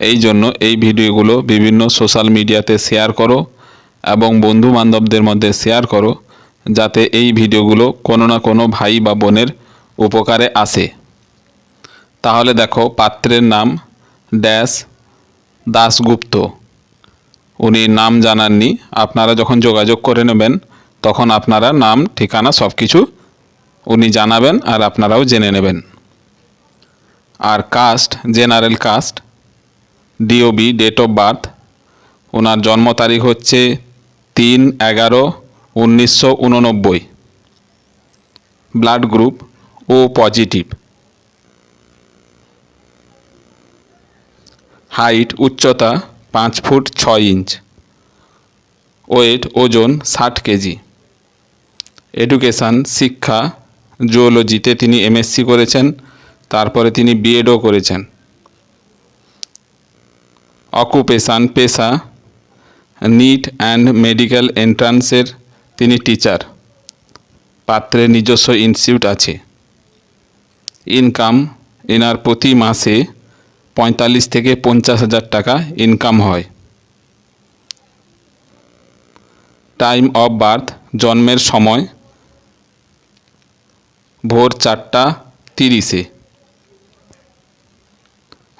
এই জন্য এই ভিডিওগুলো বিভিন্ন সোশ্যাল মিডিয়াতে শেয়ার করো এবং বন্ধু বান্ধবদের মধ্যে শেয়ার করো, যাতে এই ভিডিওগুলো কোনো না কোনো ভাই বা বোনের উপকারে আসে। তাহলে দেখো, পাত্রের নাম ড্যাশ দাশগুপ্ত। উনি নাম জানাননি। আপনারা যখন যোগাযোগ করে নেবেন, তখন আপনারা নাম, ঠিকানা সব কিছু উনি জানাবেন আর আপনারাও জেনে নেবেন। আর caste general caste DOB date of birth ওনার জন্ম তারিখ হচ্ছে তিন এগারো উনিশশো উননব্বই। Blood group O positive height উচ্চতা পাঁচ ফুট ছয় ইঞ্চ। ওয়েট ওজন ষাট কেজি। এডুকেশান শিক্ষা জুওলজিতে তিনি এমএসসি করেছেন, তারপরে তিনি বিএডও করেছেন। অকুপেশান, পেশা, নিট অ্যান্ড মেডিকেল এন্ট্রান্সের তিনি টিচার। পাত্রের নিজস্ব ইনস্টিটিউট আছে। ইনকাম এনার প্রতি মাসে পঁয়তাল্লিশ থেকে পঞ্চাশ হাজার টাকা ইনকাম হয়। টাইম অফ বার্থ, জন্মের সময় ভোর চারটা তিরিশে।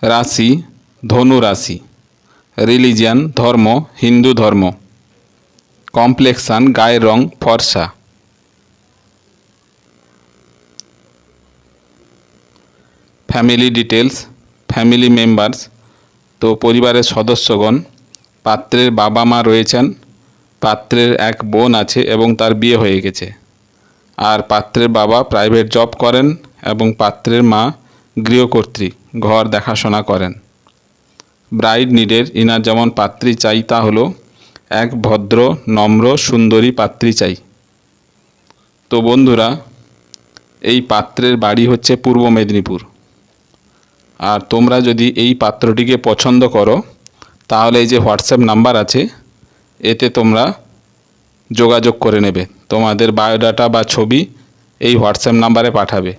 রাশি, ধনু রাশি। রিলিজিয়ান ধর্ম, হিন্দু ধর্ম। কমপ্লেক্সান গায়ের রং ফর্সা। ফ্যামিলি ডিটেলস ফ্যামিলি মেম্বার্স, তো পরিবারের সদস্যগণ, পাত্রের বাবা মা রয়েছেন, পাত্রের এক বোন আছে এবং তার বিয়ে হয়ে গেছে। আর পাত্রের বাবা প্রাইভেট জব করেন এবং পাত্রের মা গৃহকর্ত্রী, ঘর দেখাশোনা করেন। ব্রাইড নিডের ইনার যেমন পাত্রী চাই, তা হলো এক ভদ্র, নম্র, সুন্দরী পাত্রী চাই। তো বন্ধুরা, এই পাত্রের বাড়ি হচ্ছে পূর্ব মেদিনীপুর। আর তোমরা যদি এই পাত্রটিকে পছন্দ করো, তাহলে এই যে হোয়াটসঅ্যাপ নাম্বার আছে, এতে তোমরা যোগাযোগ করে নেবে। তোমাদের বায়োডাটা বা ছবি এই হোয়াটসঅ্যাপ নাম্বারে পাঠাবে।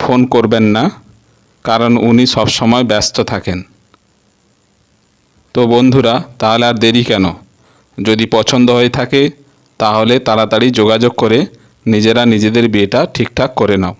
ফোন করবেন না। কারণ উনি সবসময় ব্যস্ত থাকেন। তো বন্ধুরা, তাহলে আর দেরি কেন? যদি পছন্দ হয়ে থাকে, তাহলে তাড়াতাড়ি যোগাযোগ করে নিজেরা নিজেদের বিয়েটা ঠিকঠাক করে নাও।